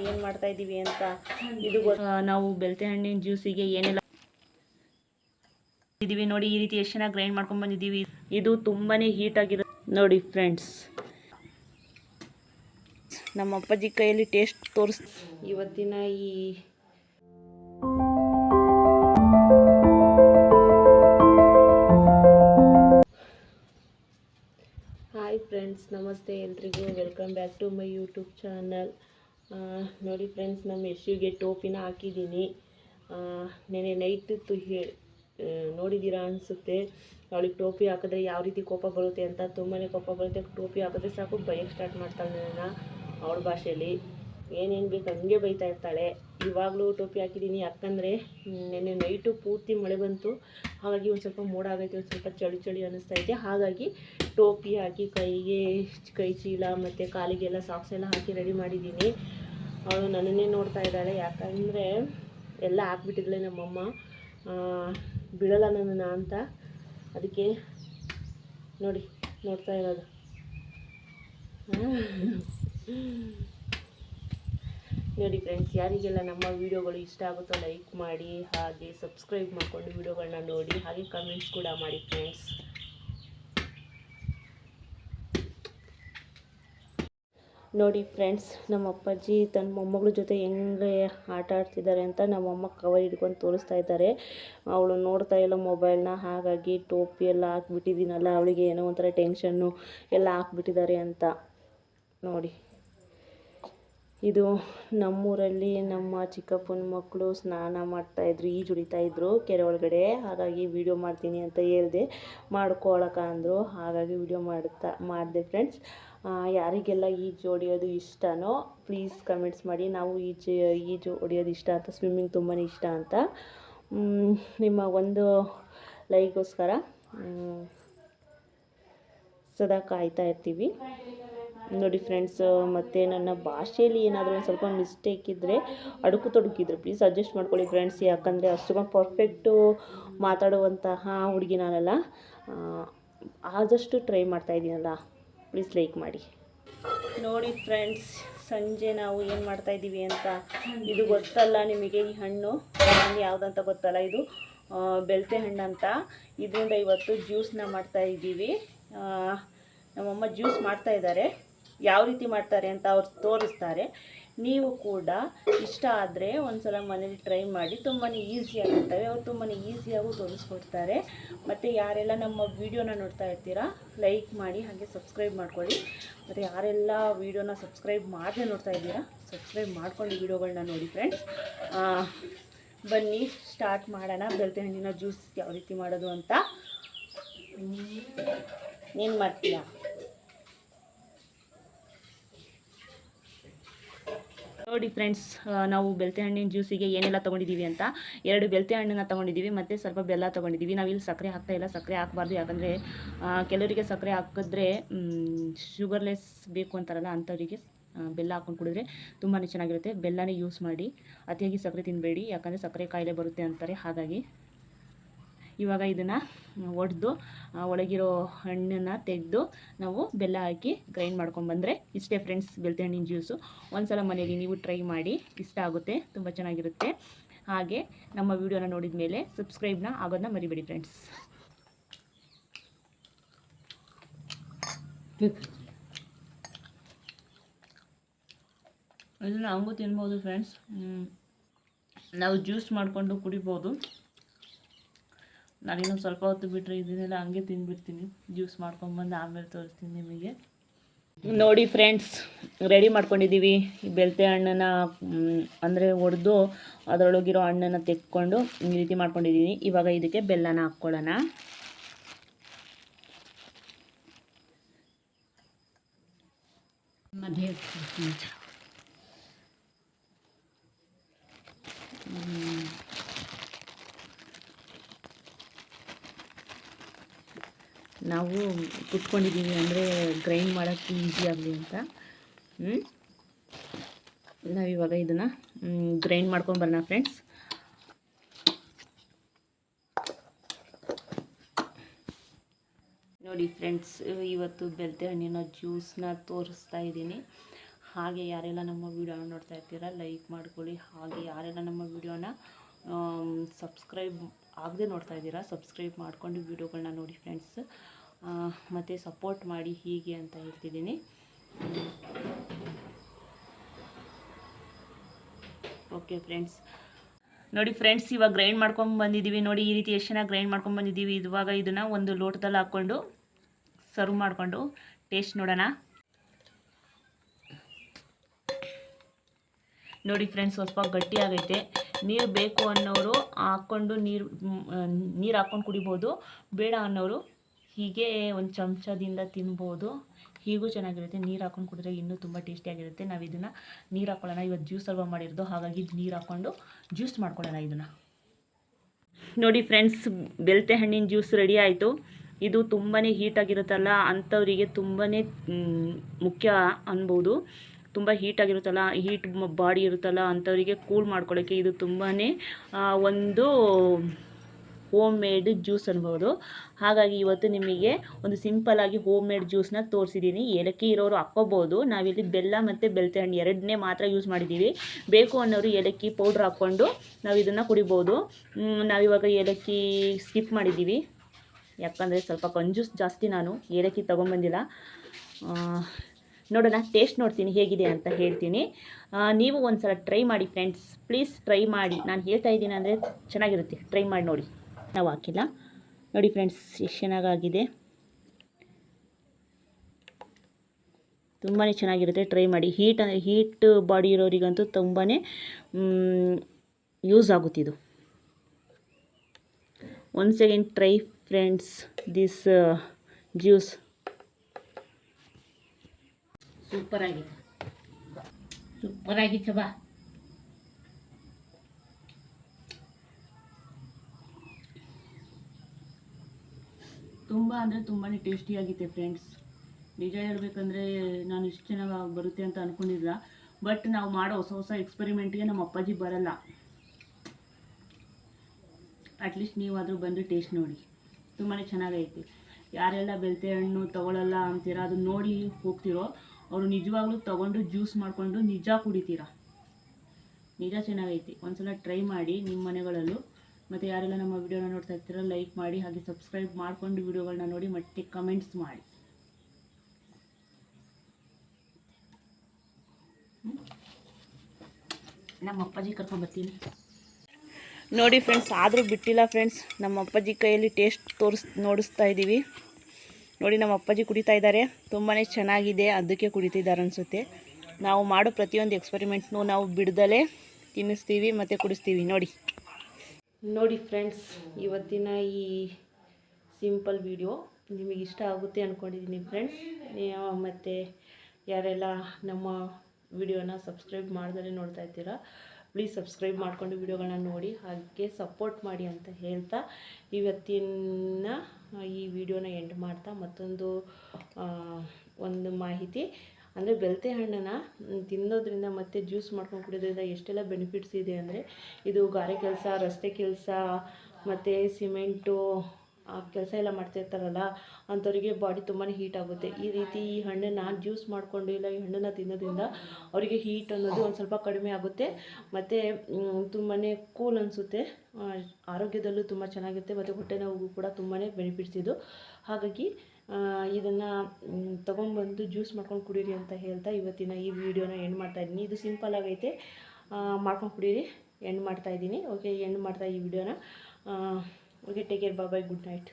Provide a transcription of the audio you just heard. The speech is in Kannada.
ಏನು ಮಾಡ್ತಾ ಇದ್ದೀವಿ ಅಂತ ಇದು ಗೊತ್ತ- ನಾವು ಬೆಳ್ತೆ ಹಣ್ಣಿನ ಜ್ಯೂಸಿಗೆ ಏನೆಲ್ಲ ಇದೀವಿ ನೋಡಿ ಈ ರೀತಿ ಎಷ್ಟು ಚೆನ್ನಾಗಿ ಗ್ರೈಂಡ್ ಮಾಡ್ಕೊಂಡು ಬಂದಿದ್ದೀವಿ ಇದು ತುಂಬಾನೇ ಹೀಟ್ ಆಗಿರೋ ನೋಡಿ ಫ್ರೆಂಡ್ಸ್ ನಮ್ಮ ಅಪ್ಪಾಜಿ ಕೈಯಲ್ಲಿ ಟೇಸ್ಟ್ ತೋರಿಸ್ ಇವತ್ತಿನ ಈ ಹಾಯ್ ಫ್ರೆಂಡ್ಸ್ ನಮಸ್ತೆ ಎಲ್ರಿಗೂ. Welcome back to my YouTube channel ನೋಡಿ ಫ್ರೆಂಡ್ಸ್ ನಮ್ಮ ಯಶುವಿಗೆ ಟೋಪಿನ ಹಾಕಿದ್ದೀನಿ. ನೆನೆ ನೈಟ್ ಹೇ ನೋಡಿದ್ದೀರಾ ಅನಿಸುತ್ತೆ. ಅವಳಿಗೆ ಟೋಪಿ ಹಾಕಿದ್ರೆ ಯಾವ ರೀತಿ ಕೋಪ ಬರುತ್ತೆ ಅಂತ ತುಂಬಾ ಕೋಪ ಬರುತ್ತೆ. ಟೋಪಿ ಹಾಕಿದ್ರೆ ಸಾಕು ಬೈಯಕ್ಕೆ ಸ್ಟಾರ್ಟ್ ಮಾಡ್ತಾಳೆ ನನ್ನ ಅವಳ ಭಾಷೆಯಲ್ಲಿ ಏನೇನು ಬೇಕು ಹಂಗೆ ಬೈತಾ ಇರ್ತಾಳೆ. ಇವಾಗಲೂ ಟೋಪಿ ಹಾಕಿದ್ದೀನಿ ಯಾಕಂದರೆ ನೆನ್ನೆ ನೈಟು ಪೂರ್ತಿ ಮಳೆ ಬಂತು. ಹಾಗಾಗಿ ಒಂದು ಸ್ವಲ್ಪ ಮೋಡ ಆಗೈತೆ, ಒಂದು ಸ್ವಲ್ಪ ಚಳಿ ಚಳಿ ಅನ್ನಿಸ್ತಾ ಐತೆ ಹಾಗಾಗಿ ಟೋಪಿ ಹಾಕಿ ಕೈಗೆ ಕೈ ಚೀಲ ಮತ್ತು ಕಾಲಿಗೆಲ್ಲ ಸಾಕ್ಸ್ ಎಲ್ಲ ಹಾಕಿ ರೆಡಿ ಮಾಡಿದ್ದೀನಿ. ಅವಳು ನನ್ನನ್ನೇ ನೋಡ್ತಾ ಇದ್ದಾಳೆ. ಯಾಕಂದರೆ ಎಲ್ಲ ಹಾಕ್ಬಿಟ್ಟಿದ್ಳೆ ನಮ್ಮಮ್ಮ. ಬಿಡಲ್ಲ ನನ್ನನ್ನು ಅಂತ. ಅದಕ್ಕೆ ನೋಡಿ, ನೋಡ್ತಾ ಇರೋದು. ನೋಡಿ ಫ್ರೆಂಡ್ಸ್ ಯಾರಿಗೆಲ್ಲ ನಮ್ಮ ವೀಡಿಯೋಗಳು ಇಷ್ಟ ಆಗುತ್ತೋ ಲೈಕ್ ಮಾಡಿ, ಹಾಗೆ ಸಬ್ಸ್ಕ್ರೈಬ್ ಮಾಡಿಕೊಂಡು ವೀಡಿಯೋಗಳನ್ನ ನೋಡಿ, ಹಾಗೆ ಕಮೆಂಟ್ಸ್ ಕೂಡ ಮಾಡಿ ಫ್ರೆಂಡ್ಸ್ ನೋಡಿ ಫ್ರೆಂಡ್ಸ್, ನಮ್ಮ ಅಪ್ಪಾಜಿ ತನ್ನ ಮೊಮ್ಮಗಳ ಜೊತೆ ಹೆಂಗೆ ಆಟ ಆಡ್ತಿದ್ದಾರೆ ಅಂತ ನಮ್ಮಮ್ಮ ಕವರ್ ಹಿಡ್ಕೊಂಡು ತೋರಿಸ್ತಾ ಇದ್ದಾರೆ. ಅವಳು ನೋಡ್ತಾ ಇಲ್ಲ ಮೊಬೈಲ್ನ ಹಾಗಾಗಿ ಟೋಪಿ ಎಲ್ಲ ಹಾಕ್ಬಿಟ್ಟಿದ್ದೀನಲ್ಲ, ಅವಳಿಗೆ ಏನೋ ಒಂಥರ ಟೆನ್ಷನ್ನು ಎಲ್ಲ ಹಾಕ್ಬಿಟ್ಟಿದ್ದಾರೆ ಅಂತ. ನೋಡಿ, ಇದು ನಮ್ಮೂರಲ್ಲಿ ನಮ್ಮ ಚಿಕ್ಕಪ್ಪನ ಮಕ್ಕಳು ಸ್ನಾನ ಮಾಡ್ತಾಯಿದ್ರು ಈಜು ಹೊಡಿತಾಯಿದ್ರು ಕೆರೆ ಒಳಗಡೆ. ಹಾಗಾಗಿ ವಿಡಿಯೋ ಮಾಡ್ತೀನಿ ಅಂತ ಹೇಳಿದೆ, ಮಾಡ್ಕೊಳಕ ಅಂದರು. ಹಾಗಾಗಿ ವಿಡಿಯೋ ಮಾಡ್ತಾ, ಮಾಡಿದೆ ಫ್ರೆಂಡ್ಸ್. ಯಾರಿಗೆಲ್ಲ ಈಜು ಹೊಡೆಯೋದು ಇಷ್ಟನೋ ಪ್ಲೀಸ್ ಕಮೆಂಟ್ಸ್ ಮಾಡಿ. ನಾವು ಈಜು ಈಜು ಹೊಡಿಯೋದು ಇಷ್ಟ ಅಂತ ಸ್ವಿಮ್ಮಿಂಗ್ ತುಂಬಾ ಇಷ್ಟ ಅಂತ. ನಿಮ್ಮ ಒಂದು ಲೈಕ್ಗೋಸ್ಕರ ಸದಾ ಕಾಯ್ತಾ ಇರ್ತೀವಿ. ನೋಡಿ ಫ್ರೆಂಡ್ಸ್ ಮತ್ತು ನನ್ನ ಭಾಷೆಯಲ್ಲಿ ಏನಾದರೂ ಒಂದು ಸ್ವಲ್ಪ ಮಿಸ್ಟೇಕ್ ಇದ್ದರೆ ಅಡುಕು ತೊಡುಕಿದ್ರು. ಪ್ಲೀಸ್ ಅಡ್ಜಸ್ಟ್ ಮಾಡ್ಕೊಳ್ಳಿ ಫ್ರೆಂಡ್ಸ್ ಯಾಕಂದರೆ ಅಷ್ಟು ಪರ್ಫೆಕ್ಟು ಮಾತಾಡುವಂತಹ ಹುಡುಗಿ ನಾನಲ್ಲ. ಆದಷ್ಟು ಟ್ರೈ ಮಾಡ್ತಾ ಇದ್ದೀನಲ್ಲ ಪ್ಲೀಸ್ ಲೈಕ್ ಮಾಡಿ. ನೋಡಿ ಫ್ರೆಂಡ್ಸ್ ಸಂಜೆ ನಾವು ಏನು ಮಾಡ್ತಾ ಇದ್ದೀವಿ ಅಂತ? ಇದು ಗೊತ್ತಲ್ಲ ನಿಮಗೆ ಈ ಹಣ್ಣು. ಯಾವುದಂತ ಗೊತ್ತಲ್ಲ ಇದು. ಬೆಳ್ತೆ ಹಣ್ಣು ಅಂತ. ಇದರಿಂದ ಇವತ್ತು ಜ್ಯೂಸ್ನ ಮಾಡ್ತಾ ಇದ್ದೀವಿ. ನಮ್ಮಮ್ಮ ಜ್ಯೂಸ್ ಮಾಡ್ತಾ ಇದ್ದಾರೆ. ಯಾವ ರೀತಿ ಮಾಡ್ತಾರೆ ಅಂತ ಅವ್ರು ತೋರಿಸ್ತಾರೆ. ನೀವು ಕೂಡ ಇಷ್ಟ ಆದರೆ ಒಂದ್ಸಲ ಮನೇಲಿ ಟ್ರೈ ಮಾಡಿ ತುಂಬಾ ಈಸಿಯಾಗಿರ್ತವೆ ಅವ್ರು ತುಂಬಾ ಈಸಿಯಾಗೂ ತೋರಿಸ್ಕೊಡ್ತಾರೆ. ಮತ್ತು ಯಾರೆಲ್ಲ ನಮ್ಮ ವೀಡಿಯೋನ ನೋಡ್ತಾ ಇರ್ತೀರಾ ಲೈಕ್ ಮಾಡಿ ಹಾಗೆ ಸಬ್ಸ್ಕ್ರೈಬ್ ಮಾಡ್ಕೊಳ್ಳಿ. ಮತ್ತು ಯಾರೆಲ್ಲ ವೀಡಿಯೋನ ಸಬ್ಸ್ಕ್ರೈಬ್ ಮಾಡದೆ ನೋಡ್ತಾ ಇದ್ದೀರಾ ಸಬ್ಸ್ಕ್ರೈಬ್ ಮಾಡ್ಕೊಂಡು ವೀಡಿಯೋಗಳನ್ನ ನೋಡಿ ಫ್ರೆಂಡ್ಸ್ ಬನ್ನಿ ಸ್ಟಾರ್ಟ್ ಮಾಡೋಣ. ಬೆಳ್ತೆ ಹಣ್ಣಿನ ಜ್ಯೂಸ್ ಯಾವ ರೀತಿ ಮಾಡೋದು ಅಂತ. ಏನು ಮಾಡ್ತೀಯಾ? ನೋಡಿ ಫ್ರೆಂಡ್ಸ್ ನಾವು ಬೆಳ್ತೆ ಹಣ್ಣಿನ ಜ್ಯೂಸಿಗೆ ಏನೆಲ್ಲ ತೊಗೊಂಡಿದ್ದೀವಿ ಅಂತ. ಎರಡು ಬೆಳ್ತೆ ಹಣ್ಣನ್ನು ತೊಗೊಂಡಿದ್ದೀವಿ ಮತ್ತು ಸ್ವಲ್ಪ ಬೆಲ್ಲ ತೊಗೊಂಡಿದ್ದೀವಿ ನಾವಿಲ್ಲಿ ಸಕ್ಕರೆ ಹಾಕ್ತಾ ಇಲ್ಲ ಸಕ್ಕರೆ ಹಾಕಬಾರ್ದು. ಯಾಕಂದರೆ ಕೆಲವರಿಗೆ ಸಕ್ಕರೆ ಹಾಕಿದ್ರೆ ಶುಗರ್ಲೆಸ್ ಬೇಕು ಅಂತಾರಲ್ಲ ಅಂಥವರಿಗೆ ಬೆಲ್ಲ ಹಾಕೊಂಡು ಕುಡಿದ್ರೆ ತುಂಬಾ ಚೆನ್ನಾಗಿರುತ್ತೆ. ಬೆಲ್ಲನೇ ಯೂಸ್ ಮಾಡಿ, ಅತಿಯಾಗಿ ಸಕ್ಕರೆ ತಿನ್ನಬೇಡಿ ಯಾಕಂದರೆ ಸಕ್ಕರೆ ಕಾಯಿಲೆ ಬರುತ್ತೆ ಅಂತಾರೆ. ಹಾಗಾಗಿ ಇವಾಗ ಇದನ್ನು ಒಡೆದು ಒಳಗಿರೋ ಹಣ್ಣನ್ನು ತೆಗೆದು ನಾವು ಬೆಲ್ಲ ಹಾಕಿ ಗ್ರೈಂಡ್ ಮಾಡ್ಕೊಂಡ್ಬಂದರೆ ಇಷ್ಟೇ ಫ್ರೆಂಡ್ಸ್ ಬೆಳ್ತೆ ಹಣ್ಣಿನ ಜ್ಯೂಸು ಒಂದ್ಸಲ ಮನೆಯಲ್ಲಿ ನೀವು ಟ್ರೈ ಮಾಡಿ ಇಷ್ಟ ಆಗುತ್ತೆ, ತುಂಬ ಚೆನ್ನಾಗಿರುತ್ತೆ. ಹಾಗೆ ನಮ್ಮ ವಿಡಿಯೋನ ನೋಡಿದ ಮೇಲೆ ಸಬ್ಸ್ಕ್ರೈಬ್ನ ಆಗೋದನ್ನ ಮರಿಬೇಡಿ ಫ್ರೆಂಡ್ಸ್ ಇದನ್ನು ಹಂಗೂ ತಿನ್ಬೋದು ಫ್ರೆಂಡ್ಸ್ ನಾವು ಜ್ಯೂಸ್ ಮಾಡಿಕೊಂಡು ಕುಡಿಬೋದು. ನಾನಿನ್ನು ಸ್ವಲ್ಪ ಹೊತ್ತು ಬಿಟ್ಟರೆ ಇದನ್ನೆಲ್ಲ ಹಂಗೆ ತಿಂದ್ಬಿಡ್ತೀನಿ. ಜ್ಯೂಸ್ ಮಾಡ್ಕೊಂಬಂದು ಆಮೇಲೆ ತೋರಿಸ್ತೀನಿ ನಿಮಗೆ. ನೋಡಿ ಫ್ರೆಂಡ್ಸ್ ರೆಡಿ ಮಾಡ್ಕೊಂಡಿದ್ದೀವಿ. ಈ ಬೆಳ್ತೆ ಹಣ್ಣನ್ನು ಅಂದರೆ ಒಡೆದು ಅದರೊಳಗಿರೋ ಹಣ್ಣನ್ನು ತೆಕ್ಕೊಂಡು ಈ ರೀತಿ ಮಾಡ್ಕೊಂಡಿದ್ದೀನಿ ಇವಾಗ ಇದಕ್ಕೆ ಬೆಲ್ಲನ ಹಾಕ್ಕೊಳ್ಳೋಣ. ಮಧ್ಯೆ ನಾವು ಕುತ್ಕೊಂಡಿದ್ದೀವಿ ಅಂದರೆ ಗ್ರೈಂಡ್ ಮಾಡೋಕ್ಕೆ ಈಸಿ ಆಗಲಿ ಅಂತ. ನಾವಿವಾಗ ಇದನ್ನು ಗ್ರೈಂಡ್ ಮಾಡ್ಕೊಂಡು ಬರೋಣ ಫ್ರೆಂಡ್ಸ್ ನೋಡಿ ಫ್ರೆಂಡ್ಸ್ ಇವತ್ತು ಬೆಳ್ತೆ ಹಣ್ಣಿನ ಜ್ಯೂಸನ್ನ ತೋರಿಸ್ತಾ ಇದ್ದೀನಿ. ಹಾಗೆ ಯಾರೆಲ್ಲ ನಮ್ಮ ವೀಡಿಯೋನ ನೋಡ್ತಾ ಇರ್ತೀರ ಲೈಕ್ ಮಾಡ್ಕೊಳ್ಳಿ. ಹಾಗೆ ಯಾರೆಲ್ಲ ನಮ್ಮ ವೀಡಿಯೋನ ಸಬ್ಸ್ಕ್ರೈಬ್ ಆಗದೆ ನೋಡ್ತಾ ಇದ್ದೀರಾ ಸಬ್ಸ್ಕ್ರೈಬ್ ಮಾಡ್ಕೊಂಡು ವೀಡಿಯೋಗಳನ್ನ ನೋಡಿ ಫ್ರೆಂಡ್ಸ್ ಮತ್ತು ಸಪೋರ್ಟ್ ಮಾಡಿ ಹೀಗೆ ಅಂತ ಹೇಳ್ತಿದ್ದೀನಿ. ಓಕೆ ಫ್ರೆಂಡ್ಸ್ ನೋಡಿ ಫ್ರೆಂಡ್ಸ್ ಇವಾಗ ಗ್ರೈಂಡ್ ಮಾಡ್ಕೊಂಡು ಬಂದಿದ್ದೀವಿ ನೋಡಿ ಈ ರೀತಿ ಎಷ್ಟು ಚೆನ್ನಾಗಿ ಗ್ರೈಂಡ್ ಮಾಡ್ಕೊಂಡು ಬಂದಿದ್ದೀವಿ ಇವಾಗ ಇದನ್ನು ಒಂದು ಲೋಟದಲ್ಲಿ ಹಾಕ್ಕೊಂಡು ಸರ್ವ್ ಮಾಡಿಕೊಂಡು ಟೇಸ್ಟ್ ನೋಡೋಣ. ನೋಡಿ ಫ್ರೆಂಡ್ಸ್ ಸ್ವಲ್ಪ ಗಟ್ಟಿ ಆಗೈತೆ. ನೀರು ಬೇಕು ಅನ್ನೋರು ಹಾಕ್ಕೊಂಡು ನೀರು ನೀರು ಹಾಕ್ಕೊಂಡು ಕುಡಿಬೋದು. ಬೇಡ ಅನ್ನೋರು ಹೀಗೆ ಒಂದು ಚಮಚದಿಂದ ತಿನ್ಬೋದು. ಹೀಗೂ ಚೆನ್ನಾಗಿರುತ್ತೆ. ನೀರು ಹಾಕ್ಕೊಂಡು ಕುಡಿದ್ರೆ ಇನ್ನೂ ತುಂಬ ಟೇಸ್ಟಿಯಾಗಿರುತ್ತೆ. ನಾವು ಇದನ್ನು ನೀರು ಹಾಕ್ಕೊಳ್ಳೋಣ ಇವತ್ತು ಜ್ಯೂಸ್ ಅಲ್ವಾ ಮಾಡಿರೋದು. ಹಾಗಾಗಿ ನೀರು ಹಾಕ್ಕೊಂಡು ಜ್ಯೂಸ್ ಮಾಡ್ಕೊಳ್ಳೋಣ ಇದನ್ನು. ನೋಡಿ ಫ್ರೆಂಡ್ಸ್ ಬೆಳ್ತೆ ಹಣ್ಣಿನ ಜ್ಯೂಸ್ ರೆಡಿ ಆಯಿತು. ಇದು ತುಂಬಾ ಹೀಟಾಗಿರುತ್ತಲ್ಲ ಅಂಥವರಿಗೆ ತುಂಬಾ ಮುಖ್ಯ ಅನ್ಬೋದು. ತುಂಬ ಹೀಟಾಗಿರುತ್ತಲ್ಲ ಹೀಟ್ ಬಾಡಿ ಇರುತ್ತಲ್ಲ ಅಂಥವರಿಗೆ ಕೂಲ್ ಮಾಡ್ಕೊಳ್ಳೋಕ್ಕೆ ಇದು ತುಂಬಾ ಒಂದು ಹೋಮ್ ಮೇಡ್ ಜ್ಯೂಸ್ ಅನ್ಬೋದು. ಹಾಗಾಗಿ ಇವತ್ತು ನಿಮಗೆ ಒಂದು ಸಿಂಪಲ್ಲಾಗಿ ಹೋಮ್ ಮೇಡ್ ಜ್ಯೂಸನ್ನ ತೋರಿಸಿದ್ದೀನಿ ಏಲಕ್ಕಿ ಇರೋರು ಹಾಕ್ಕೋಬೋದು. ನಾವಿಲ್ಲಿ ಬೆಲ್ಲ ಮತ್ತು ಬೆಲ್ತೆ ಹಣ್ಣು ಎರಡನ್ನೇ ಮಾತ್ರ ಯೂಸ್ ಮಾಡಿದ್ದೀವಿ ಬೇಕು ಅನ್ನೋರು ಏಲಕ್ಕಿ ಪೌಡ್ರ್ ಹಾಕ್ಕೊಂಡು ನಾವು ಇದನ್ನು ಕುಡಿಬೋದು. ನಾವಿವಾಗ ಏಲಕ್ಕಿ ಸ್ಕಿಪ್ ಮಾಡಿದ್ದೀವಿ ಯಾಕಂದರೆ ಸ್ವಲ್ಪ ಕಂಜೂಸ್ ಜಾಸ್ತಿ ನಾನು ಏಲಕ್ಕಿ ತೊಗೊಂಬಂದಿಲ್ಲ. ನೋಡೋಣ ಟೇಸ್ಟ್ ನೋಡ್ತೀನಿ ಹೇಗಿದೆ ಅಂತ ಹೇಳ್ತೀನಿ. ನೀವು ಒಂದು ಸಲ ಟ್ರೈ ಮಾಡಿ ಫ್ರೆಂಡ್ಸ್ ಪ್ಲೀಸ್ ಟ್ರೈ ಮಾಡಿ. ನಾನು ಹೇಳ್ತಾ ಇದ್ದೀನಿ ಅಂದರೆ ಚೆನ್ನಾಗಿರುತ್ತೆ. ಟ್ರೈ ಮಾಡಿ ನೋಡಿ. ನಾವು ಹಾಕಿಲ್ಲ. ನೋಡಿ ಫ್ರೆಂಡ್ಸ್ ಎಷ್ಟು ಚೆನ್ನಾಗಾಗಿದೆ. ತುಂಬಾ ಚೆನ್ನಾಗಿರುತ್ತೆ ಟ್ರೈ ಮಾಡಿ. ಹೀಟ್ ಅಂದರೆ ಹೀಟ್ ಬಾಡಿ ಇರೋರಿಗಂತೂ ತುಂಬಾ use ಆಗುತ್ತಿದ್ದು one second try friends this juice super ಆಗಿದೆ. ಸೂಪರ್ ಆಗಿತ್ತು, ಬಾ. ತುಂಬ ಅಂದರೆ ತುಂಬಾ ಟೇಸ್ಟಿಯಾಗಿತ್ತೆ ಫ್ರೆಂಡ್ಸ್ ನಿಜ ಹೇಳ್ಬೇಕಂದ್ರೆ ನಾನು ಇಷ್ಟು ಚೆನ್ನಾಗಿ ಬರುತ್ತೆ ಅಂತ ಅಂದ್ಕೊಂಡಿಲ್ಲ ಬಟ್ ನಾವು ಮಾಡೋ ಹೊಸ ಹೊಸ ಎಕ್ಸ್ಪೆರಿಮೆಂಟ್ಗೆ ನಮ್ಮ ಅಪ್ಪಾಜಿ ಬರಲ್ಲ. ಅಟ್ಲೀಸ್ಟ್ ನೀವಾದರೂ ಬಂದು ಟೇಸ್ಟ್ ನೋಡಿ. ತುಂಬಾ ಚೆನ್ನಾಗೈತೆ. ಯಾರೆಲ್ಲ ಬೆಳ್ತೆ ಹಣ್ಣು ತೊಗೊಳಲ್ಲ ಅಂತೀರ ಅದನ್ನ ನೋಡಿ ಹೋಗ್ತಿರೋ. ಅವರು ನಿಜವಾಗ್ಲೂ ತೊಗೊಂಡು ಜ್ಯೂಸ್ ಮಾಡಿಕೊಂಡು ನಿಜ ಕುಡಿತೀರ? ನಿಜ ಚೆನ್ನಾಗೈತಿ. ಒಂದ್ಸಲ ಟ್ರೈ ಮಾಡಿ ನಿಮ್ಮ ಮನೆಗಳಲ್ಲೂ. ಮತ್ತು ಯಾರೆಲ್ಲ ನಮ್ಮ ವಿಡಿಯೋನ ನೋಡ್ತಾ ಇರ್ತೀರ ಲೈಕ್ ಮಾಡಿ ಹಾಗೆ ಸಬ್ಸ್ಕ್ರೈಬ್ ಮಾಡಿಕೊಂಡು ವಿಡಿಯೋಗಳನ್ನ ನೋಡಿ ಮತ್ತೆ ಕಮೆಂಟ್ಸ್ ಮಾಡಿ. ನಮ್ಮ ಅಪ್ಪಾಜಿ ಕರ್ಕೊಂಡ್ಬರ್ತೀನಿ ನೋಡಿ ಫ್ರೆಂಡ್ಸ್ ಆದರೂ ಬಿಟ್ಟಿಲ್ಲ ಫ್ರೆಂಡ್ಸ್ ನಮ್ಮ ಅಪ್ಪಾಜಿ ಕೈಯಲ್ಲಿ ಟೇಸ್ಟ್ ತೋರಿಸ್ ನೋಡಿಸ್ತಾ ಇದ್ದೀವಿ ನೋಡಿ ನಮ್ಮ ಅಪ್ಪಾಜಿ ಕುಡಿತಾ ಇದ್ದಾರೆ. ತುಂಬಾ ಚೆನ್ನಾಗಿದೆ, ಅದಕ್ಕೆ ಕುಡಿತಿದ್ದಾರೆ ಅನಿಸುತ್ತೆ. ನಾವು ಮಾಡೋ ಪ್ರತಿಯೊಂದು ಎಕ್ಸ್ಪೆರಿಮೆಂಟ್ನೂ ನಾವು ಬಿಡ್ದಲೇ ತಿನ್ನಿಸ್ತೀವಿ, ಮತ್ತು ಕುಡಿಸ್ತೀವಿ. ನೋಡಿ. ನೋಡಿ ಫ್ರೆಂಡ್ಸ್ ಇವತ್ತಿನ ಈ ಸಿಂಪಲ್ ವಿಡಿಯೋ ನಿಮಗೆ ಇಷ್ಟ ಆಗುತ್ತೆ ಅಂದ್ಕೊಂಡಿದ್ದೀನಿ ಫ್ರೆಂಡ್ಸ್ ಮತ್ತು ಯಾರೆಲ್ಲ ನಮ್ಮ ವಿಡಿಯೋನ ಸಬ್ಸ್ಕ್ರೈಬ್ ಮಾಡಿದ್ರೆ ನೋಡ್ತಾ ಇದ್ದೀರಾ ಪ್ಲೀಸ್ ಸಬ್ಸ್ಕ್ರೈಬ್ ಮಾಡಿಕೊಂಡು ವಿಡಿಯೋಗಳನ್ನ ನೋಡಿ, ಹಾಗೆ ಸಪೋರ್ಟ್ ಮಾಡಿ ಅಂತ ಹೇಳ್ತಾ ಇವತ್ತಿನ ಈ ವಿಡಿಯೋನ ಎಂಡ್ ಮಾಡ್ತಾ ಮತ್ತೊಂದು ಒಂದು ಮಾಹಿತಿ. ಅಂದರೆ ಬೆಳತೆ ಹಣ್ಣನ್ನು ತಿನ್ನೋದ್ರಿಂದ ಮತ್ತು ಜ್ಯೂಸ್ ಮಾಡ್ಕೊಂಡು ಕುಡಿಯೋದ್ರಿಂದ ಎಷ್ಟೆಲ್ಲ ಬೆನಿಫಿಟ್ಸ್ ಇದೆ ಅಂದರೆ, ಇದು ಗಾರೆ ಕೆಲಸ, ರಸ್ತೆ ಕೆಲಸ, ಮತ್ತು ಸಿಮೆಂಟು ಕೆಲಸ ಎಲ್ಲ ಮಾಡ್ತಿರ್ತಾರಲ್ಲ, ಅಂಥವರಿಗೆ ಬಾಡಿ ತುಂಬಾ ಹೀಟ್ ಆಗುತ್ತೆ. ಈ ರೀತಿ ಈ ಹಣ್ಣನ್ನು ಜ್ಯೂಸ್ ಮಾಡಿಕೊಂಡು ಇಲ್ಲ ಈ ಹಣ್ಣನ್ನು ತಿನ್ನೋದ್ರಿಂದ ಅವರಿಗೆ ಹೀಟ್ ಅನ್ನೋದು ಒಂದು ಸ್ವಲ್ಪ ಕಡಿಮೆ ಆಗುತ್ತೆ. ಮತ್ತು ತುಂಬಾ ಕೂಲ್ ಅನಿಸುತ್ತೆ. ಆರೋಗ್ಯದಲ್ಲೂ ತುಂಬ ಚೆನ್ನಾಗಿರುತ್ತೆ. ಮತ್ತು ಹೊಟ್ಟೆ ನೋವು ಕೂಡ ತುಂಬಾ ಬೆನಿಫಿಟ್ಸ್ ಇದು. ಹಾಗಾಗಿ ಇದನ್ನು ತೊಗೊಂಬಂದು ಜ್ಯೂಸ್ ಮಾಡ್ಕೊಂಡು ಕುಡೀರಿ ಅಂತ ಹೇಳ್ತಾ ಇವತ್ತಿನ ಈ ವಿಡಿಯೋನ ಎಂಡ್ ಮಾಡ್ತಾ ಇದ್ದೀನಿ. ಇದು ಸಿಂಪಲ್ ಆಗೈತೆ. ಮಾಡ್ಕೊಂಡು ಕುಡೀರಿ. ಎಂಡ್ ಮಾಡ್ತಾ ಇದ್ದೀನಿ. ಓಕೆ ಎಂಡ್ ಮಾಡ್ತಾ ಈ ವಿಡಿಯೋನ. Okay take care bye good night